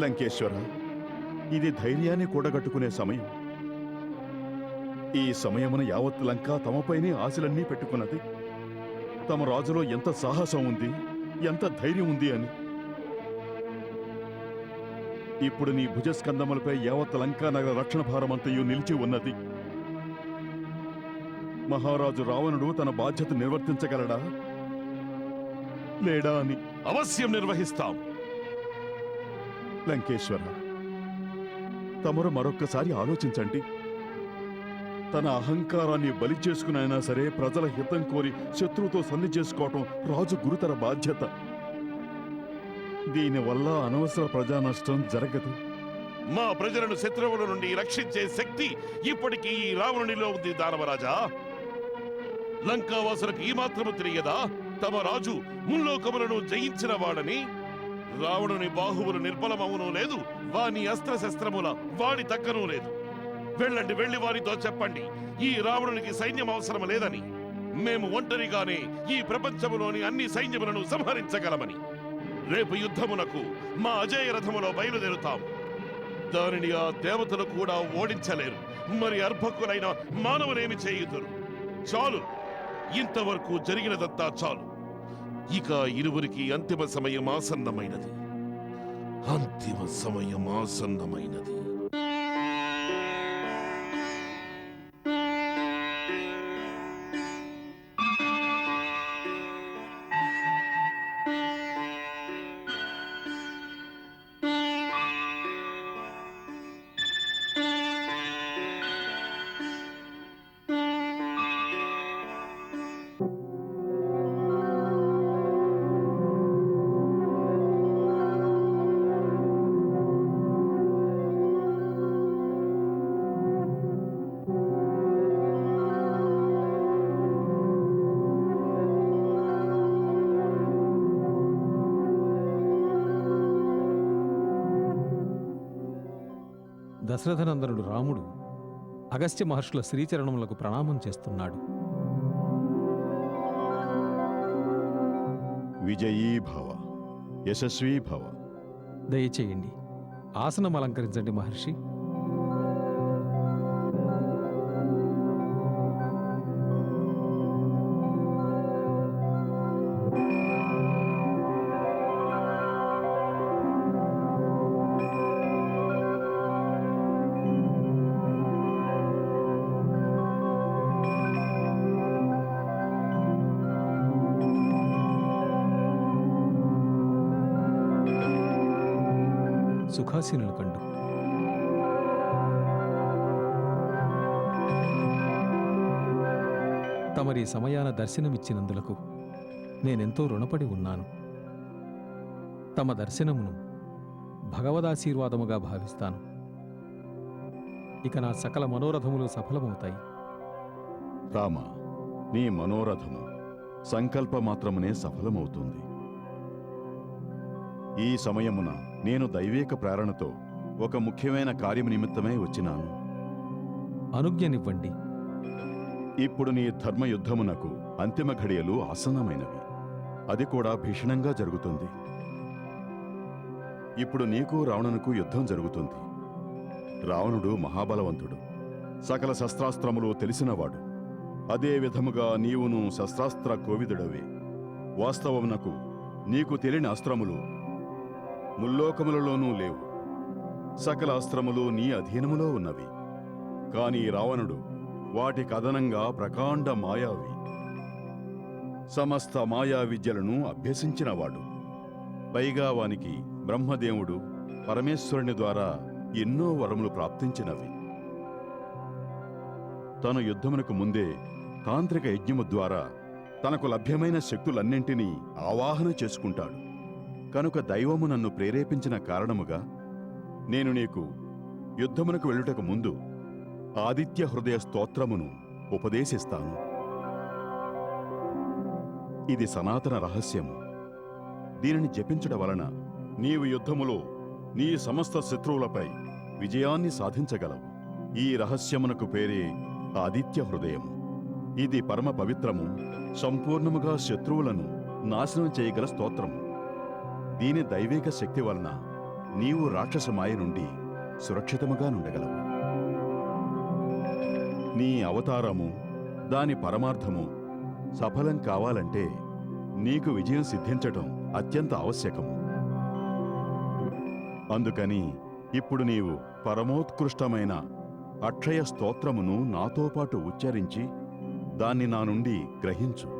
లంకేశ్వర ఇది ధైర్యాన్ని కూడగట్టుకునే సమయం. ఈ సమయమున యావత్ లంక తమపైనే ఆశలన్నీ పెట్టుకున్నది. తమ రాజులో ఎంత సాహసం ఉంది ఎంత ధైర్యం ఉంది అని. ఇప్పుడు నీ భుజస్కందములపై యావత్ లంకా నగర రక్షణ భారమంతయు నిలిచి ఉన్నది. మహారాజు రావణుడు తన బాధ్యత నిర్వర్తించగలడా? లేడా అని. అవశ్యం నిర్వహిస్తాం. లంకేశ్వర. తమరు మరొక్కసారి ఆలోచించండి. తన అహంకారాన్ని బలి చేసుకునైనా సరే ప్రజల హితం కోరి శత్రువుతో సంధి చేసుకోవటం రాజు గురుతర బాధ్యత. దీనివల్ల అనవసర ప్రజా నష్టం జరగదు. మా ప్రజలను శత్రువుల నుండి రక్షించే శక్తి ఇప్పటికీ ఈ రావణునిలో ఉంది దానవరాజా. లంకావాసులకు ఈ మాత్రము తెలియదా? తమ రాజు ముల్లోకములను జయించిన వాడని రావణుని బాహువులు నిర్బలమవును లేదు వాని అస్త్ర శస్త్రముల వాడి తక్కనూ లేదు. వెళ్ళండి వెళ్ళి వారితో చెప్పండి ఈ రావణునికి సైన్యం అవసరం లేదని. మేము ఒంటరిగానే ఈ ప్రపంచములోని అన్ని సైన్యములను సంహరించగలమని. రేపు యుద్ధమునకు మా అజయ రథములో బయలుదేరుతాం. దానిని ఆ దేవతలు కూడా ఓడించలేరు. మరి అర్భకులైన మానవులేమి చేయుదురు? చాలు. ఇంతవరకు జరిగినదంతా చాలు. ఇక ఇరువురికి అంతిమ సమయం ఆసన్నమైనది. అంతిమ సమయం ఆసన్నమైనది. దశరథనందనుడు రాముడు అగస్త్య మహర్షుల శ్రీచరణములకు ప్రణామం చేస్తున్నాడు. విజయీ భవ యశస్వీ భవ. దయచేయండి ఆసనం అలంకరించండి మహర్షి. సుఖాసీనులు కండు. తమరి సమయాన దర్శనమిచ్చినందులకు నేనెంతో రుణపడి ఉన్నాను. తమ దర్శనమును భగవదాశీర్వాదముగా భావిస్తాను. ఇక నా సకల మనోరథములు సఫలమవుతాయి. రామ నీ మనోరథము సంకల్ప మాత్రమునే సఫలమవుతుంది. ఈ సమయమున నేను దైవేక ప్రేరణతో ఒక ముఖ్యమైన కార్యము నిమిత్తమై వచ్చినాను. అనుజ్ఞనివ్వండి. ఇప్పుడు నీ ధర్మయుద్ధమునకు అంతిమ ఘడియలు ఆసన్నమైనవి. అది కూడా భీషణంగా జరుగుతుంది. ఇప్పుడు నీకు రావణునకు యుద్ధం జరుగుతుంది. రావణుడు మహాబలవంతుడు. సకల శస్త్రాస్త్రములు తెలిసినవాడు. అదే విధముగా నీవును శస్త్రాస్త్ర కోవిదుడవే. వాస్తవమునకు నీకు తెలియని అస్త్రములు ముల్లోకములలోనూ లేవు. సకల అస్త్రములు నీ అధీనములో ఉన్నవి. కాని రావణుడు వాటి కథనంగా ప్రకాండ మాయావి. సమస్త మాయా విద్యలను అభ్యసించినవాడు. పైగా వానికి బ్రహ్మదేవుడు పరమేశ్వరుని ద్వారా ఎన్నో వరములు ప్రాప్తించినవి. తను యుద్ధమునకు ముందే తాంత్రిక యజ్ఞము ద్వారా తనకు లభ్యమైన శక్తులన్నింటినీ ఆవాహన చేసుకుంటాడు. కనుక దైవము నన్ను ప్రేరేపించిన కారణముగా నేను నీకు యుద్ధమునకు వెళ్ళుటకు ముందు ఆదిత్య హృదయ స్తోత్రమును ఉపదేశిస్తాను. ఇది సనాతన రహస్యము. దీనిని జపించడం వలన నీవు యుద్ధములో నీ సమస్త శత్రువులపై విజయాన్ని సాధించగలవు. ఈ రహస్యమునకు పేరే ఆదిత్య హృదయము. ఇది పరమ పవిత్రము సంపూర్ణముగా శత్రువులను నాశనం చేయగల స్తోత్రము. దీని దైవిక శక్తి వలన నీవు రాక్షస మాయ నుండి సురక్షితముగా నుండగలవు. నీ అవతారము దాని పరమార్థము సఫలం కావాలంటే నీకు విజయం సిద్ధించటం అత్యంత ఆవశ్యకము. అందుకని ఇప్పుడు నీవు పరమోత్కృష్టమైన అక్షయ స్తోత్రమును నాతో పాటు ఉచ్చరించి దాన్ని నా నుండి గ్రహించు.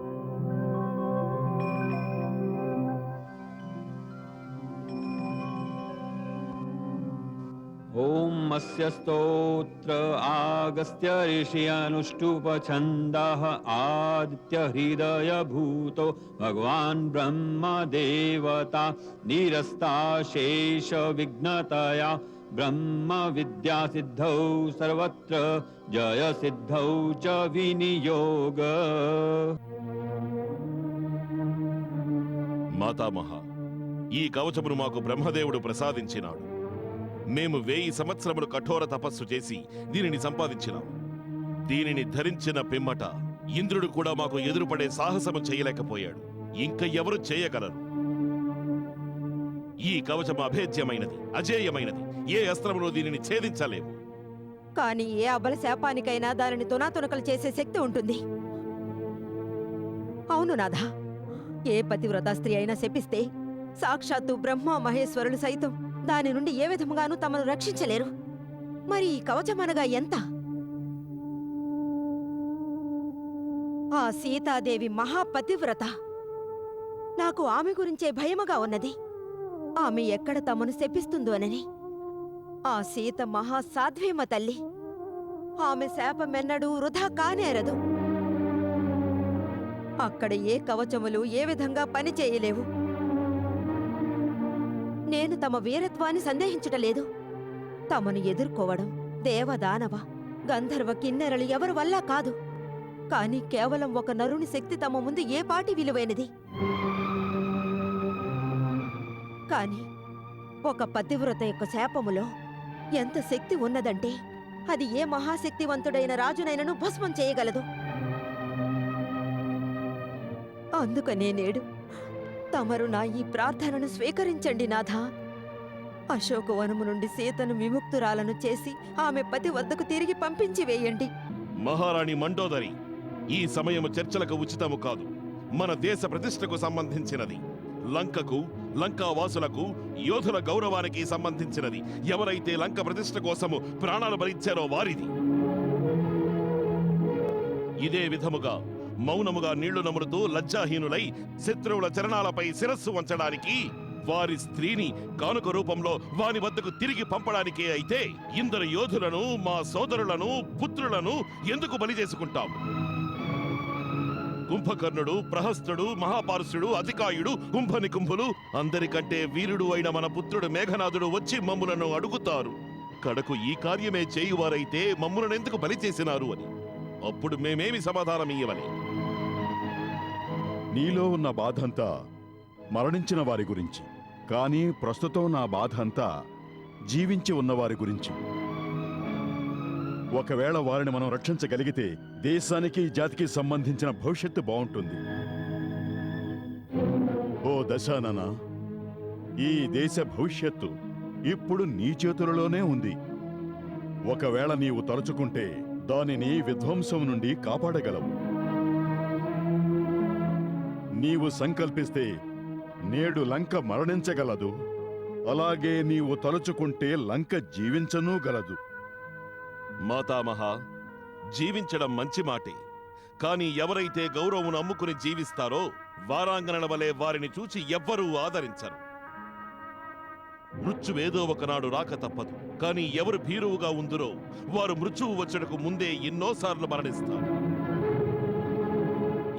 अस्य स्तोत्र आगस्त्य ऋषियनुष्टुपछन्दः आदित्यहृदयभूतो भगवान् ब्रह्मदेवता निरस्ता शेषविघ्नतया ब्रह्मविद्यासिद्धौ सर्वत्र जयसिद्धौ च विनियोग మాతామహ ఈ కవచమును మాకు బ్రహ్మదేవుడు ప్రసాదించినాడు మేము వేయి సంవత్సరములు కఠోర తపస్సు చేసి దీనిని సంపాదించినాం. దీనిని ధరించిన పిమ్మట ఇంద్రుడు కూడా మాకు ఎదురుపడే సాహసము చేయలేకపోయాడు. ఇంక ఎవరు చేయగలరు? ఈ కవచం అభేద్యమైనది అజేయమైనది. ఏ అస్త్రమును దీనిని ఛేదించలేము కానీ ఏ అబల శాపానికైనా దానిని తునాతునకలు చేసే శక్తి ఉంటుంది. అవును నాథ ఏ పతివ్రత స్త్రీ అయినా శపిస్తే సాక్షాత్తు బ్రహ్మ మహేశ్వరులు సైతం దాని నుండి ఏ విధముగానూ తమను రక్షించలేరు. మరి ఈ కవచమనగా ఎంత? ఆ సీతాదేవి మహాపతివ్రత. నాకు ఆమె గురించే భయముగా ఉన్నది. ఆమె ఎక్కడ తమను శపిస్తుందోనని ఆ సీత మహాసాధ్వేమ తల్లి. ఆమె శాపమెన్నడూ వృధా కానేరదు. అక్కడ ఏ కవచములు ఏ విధంగా పని చేయలేవు నేను తమ వీరత్వాన్ని సందేహించటలేదు. తమను ఎదుర్కోవడం దేవదానవ గంధర్వ కిన్నెరలు ఎవరి వల్ల కాదు. కాని కేవలం ఒక నరుని శక్తి తమ ముందు ఏ పాటి విలువైనది? కాని ఒక పతివ్రత యొక్క శాపములో ఎంత శక్తి ఉన్నదంటే అది ఏ మహాశక్తివంతుడైన రాజునైనను భస్మం చేయగలదు. అందుకనే నేడు తమరు నా ఈ ప్రార్థనను స్వీకరించండి నాథా. అశోకవనము నుండి సీతను విముక్తురాలను చేసి ఆమె పతి వద్దకు తిరిగి పంపించి వేయండి. మహారాణి మండోదరి ఈ సమయము చర్చలకు ఉచితము కాదు. మన దేశ ప్రతిష్టకు సంబంధించినది. లంకకు లంకావాసులకు యోధుల గౌరవానికి సంబంధించినది. ఎవరైతే లంక ప్రతిష్ట కోసము ప్రాణాలు భరించారో వారిది. ఇదే విధముగా మౌనముగా నీళ్ళు నములుతూ లజ్జాహీనులై శత్రువుల చరణాలపై శిరస్సు వంచడానికి వారి స్త్రీని కానుక రూపంలో వాని వద్దకు తిరిగి పంపడానికే అయితే ఇందరు యోధులను మా సోదరులను పుత్రులను ఎందుకు బలి చేసుకుంటాం కుంభకర్ణుడు ప్రహస్తుడు మహాపారుషుడు అధికాయుడు కుంభని కుంభులు అందరికంటే వీరుడు అయిన మన పుత్రుడు మేఘనాథుడు వచ్చి మమ్ములను అడుగుతారు. కడకు ఈ కార్యమే చేయువారైతే మమ్ములను ఎందుకు బలి చేసినారు అని. అప్పుడు మేమేమి సమాధానం ఇయ్యవని నీలో ఉన్న బాధంతా మరణించిన వారి గురించి కానీ ప్రస్తుతం నా బాధ అంతా జీవించి ఉన్నవారి గురించి. ఒకవేళ వారిని మనం రక్షించగలిగితే దేశానికి జాతికి సంబంధించిన భవిష్యత్తు బాగుంటుంది. ఓ దశానన ఈ దేశ భవిష్యత్తు ఇప్పుడు నీ చేతులలోనే ఉంది. ఒకవేళ నీవు తలుచుకుంటే దానిని విధ్వంసం నుండి కాపాడగలవు. నీవు సంకల్పిస్తే నేడు లంక మరణించగలదు. అలాగే నీవు తలుచుకుంటే లంక జీవించనూ గలదు. మాతామహ జీవించడం మంచి మాటే. కానీ ఎవరైతే గౌరవం అమ్ముకుని జీవిస్తారో వారాంగణల వలె వారిని చూచి ఎవ్వరూ ఆదరించరు. మృత్యువేదో ఒకనాడు రాక తప్పదు. కానీ ఎవరు భీరువుగా ఉందురో వారు మృత్యువు వచ్చటకు ముందే ఎన్నోసార్లు మరణిస్తారు.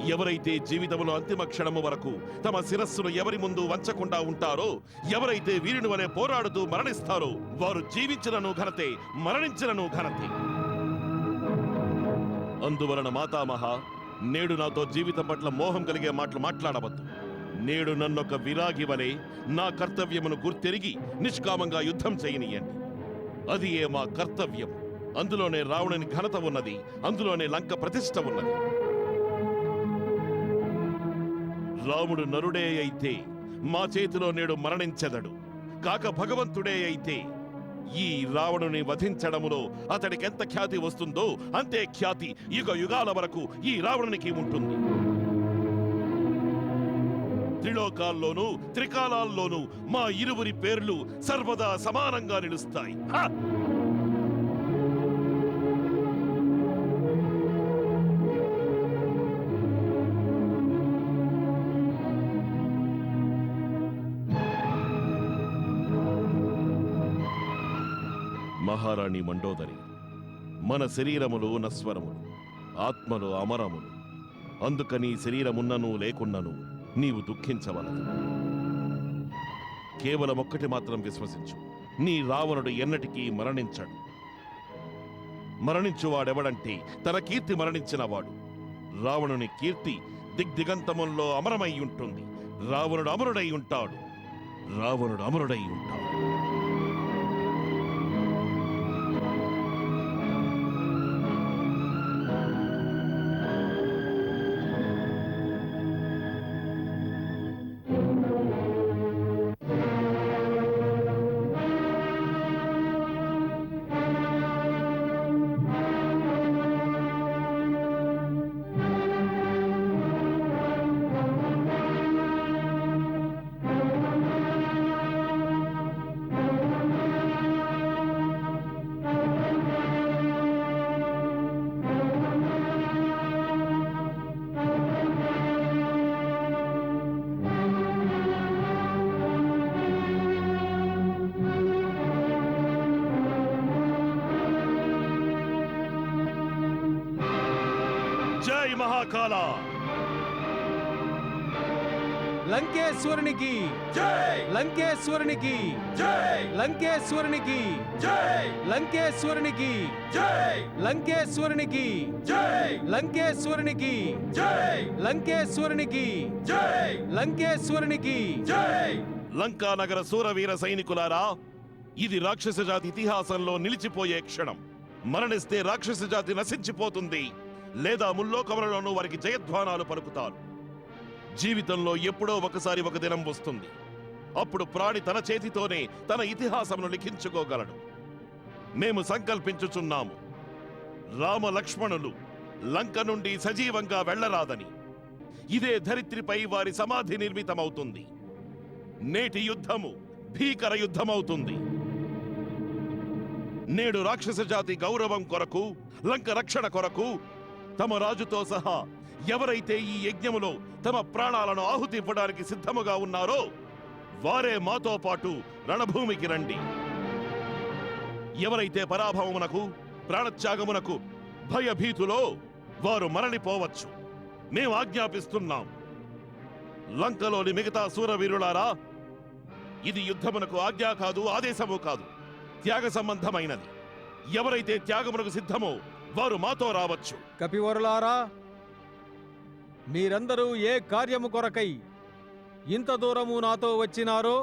ఎవరైతే జీవితంలో అంతిమ క్షణము వరకు తమ శిరస్సును ఎవరి ముందు వంచకుండా ఉంటారో ఎవరైతే వీరుని వలె పోరాడుతూ మరణిస్తారో వారు జీవించినను ఘనతే మరణించినను ఘనతే. అందువలన మాతామహ నేడు నాతో జీవితం పట్ల మోహం కలిగే మాటలు మాట్లాడవద్దు. నేడు నన్నొక విరాగి వలె నా కర్తవ్యమును గుర్తెరిగి నిష్కామంగా యుద్ధం చేయనియండి. అది ఏ మా కర్తవ్యం అందులోనే రావణుని ఘనత ఉన్నది అందులోనే లంక ప్రతిష్ట ఉన్నది. రాముడు నరుడే అయితే మా చేతిలో నేడు మరణించెదడు. కాక భగవంతుడే అయితే ఈ రావణుని వధించడములో అతడికెంత ఖ్యాతి వస్తుందో అంతే ఖ్యాతి యుగ యుగాల వరకు ఈ రావణునికి ఉంటుంది. త్రిలోకాల్లోనూ త్రికాలాల్లోనూ మా ఇరువురి పేర్లు సర్వదా సమానంగా నిలుస్తాయి. మహారాణి మండోదరి. మన శరీరములు నస్వరములు ఆత్మలు అమరములు. అందుకని శరీరమున్నను లేకున్నను నీవు దుఃఖించవలదు. కేవలం ఒక్కటి మాత్రం విశ్వసించు. నీ రావణుడు ఎన్నటికీ మరణించడు. మరణించువాడెవడంటే తన కీర్తి మరణించినవాడు రావణుని కీర్తి దిగ్దిగంతముల్లో అమరమై ఉంటుంది. రావణుడు అమరుడై ఉంటాడు. రావణుడు అమరుడై ఉంటాడు. మహాకాల లంకేశ్వరునికి. జై. లంకేశ్వరునికి. జై. లంకేశ్వరునికి. జై. లంకేశ్వరునికి. జై. లంకేశ్వరునికి. జై. లంకేశ్వరునికి. జై. లంకేశ్వరునికి. జై. లంకేశ్వరునికి. జై. లంకా నగర సూరవీర సైనికులారా ఇది రాక్షస జాతి ఇతిహాసంలో నిలిచిపోయే క్షణం. మరణిస్తే రాక్షస జాతి నశించిపోతుంది. లేదా ముల్లోకములలోనూ వారికి జయధ్వానాలు పలుకుతారు. జీవితంలో ఎప్పుడో ఒకసారి ఒక దినం వస్తుంది. అప్పుడు ప్రాణి తన చేతితోనే తన ఇతిహాసమును లిఖించుకోగలడు. మేము సంకల్పించుచున్నాము. రామ లక్ష్మణులు లంక నుండి సజీవంగా వెళ్ళరాదని. ఇదే ధరిత్రిపై వారి సమాధి నిర్మితమవుతుంది. నేటి యుద్ధము భీకర యుద్ధమవుతుంది. నేడు రాక్షస జాతి గౌరవం కొరకు లంక రక్షణ కొరకు తమ రాజుతో సహా ఎవరైతే ఈ యజ్ఞములో తమ ప్రాణాలను ఆహుతి ఇవ్వడానికి సిద్ధముగా ఉన్నారో వారే మాతో పాటు రణభూమికి రండి. ఎవరైతే పరాభవమునకు ప్రాణత్యాగమునకు భయభీతులో వారు మరణిపోవచ్చు. మేము ఆజ్ఞాపిస్తున్నాం. లంకలోని మిగతా సూరవీరులారా ఇది యుద్ధమునకు ఆజ్ఞ కాదు ఆదేశము కాదు. త్యాగ సంబంధమైనది. ఎవరైతే త్యాగమునకు సిద్ధమో వారు మాతో రావచ్చు. కపివరులారా మీరందరూ ఏ కార్యము కొరకై ఇంత దూరము నాతో వచ్చినారో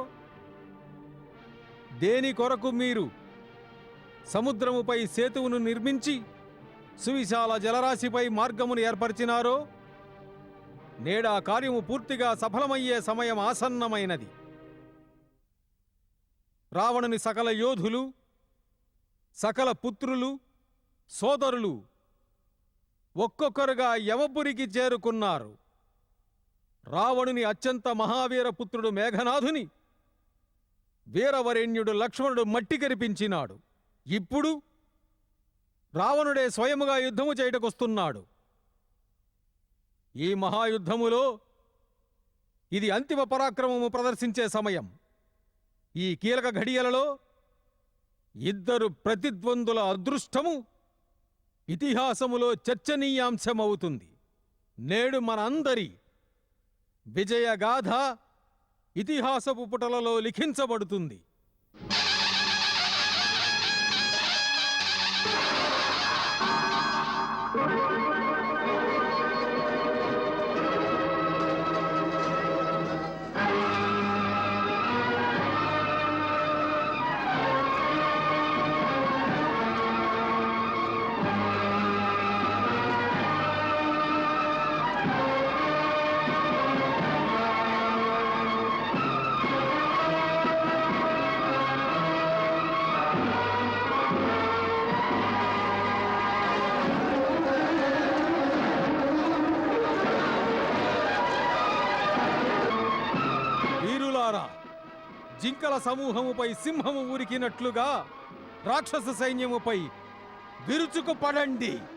దేని కొరకు మీరు సముద్రముపై సేతువును నిర్మించి సువిశాల జలరాశిపై మార్గమును ఏర్పరిచినారో నేడా కార్యము పూర్తిగా సఫలమయ్యే సమయం ఆసన్నమైనది. రావణుని సకల యోధులు సకల పుత్రులు సోదరులు ఒక్కొక్కరుగా యవపురికి చేరుకున్నారు. రావణుని అత్యంత మహావీర పుత్రుడు మేఘనాథుని వీరవరేణ్యుడు లక్ష్మణుడు మట్టి కరిపించినాడు. ఇప్పుడు రావణుడే స్వయముగా యుద్ధము చేయటకొస్తున్నాడు. ఈ మహాయుద్ధములో ఇది అంతిమ పరాక్రమము ప్రదర్శించే సమయం. ఈ కీలక ఘడియలలో ఇద్దరు ప్రతిద్వందుల అదృష్టము ఇతిహాసములో చర్చనీయాంశమవుతుంది. నేడు మనందరి విజయగాథ ఇతిహాసపు పుటలలో లిఖించబడుతుంది. సమూహముపై సింహము ఊరికినట్లుగా రాక్షస సైన్యముపై విరుచుకు పడండి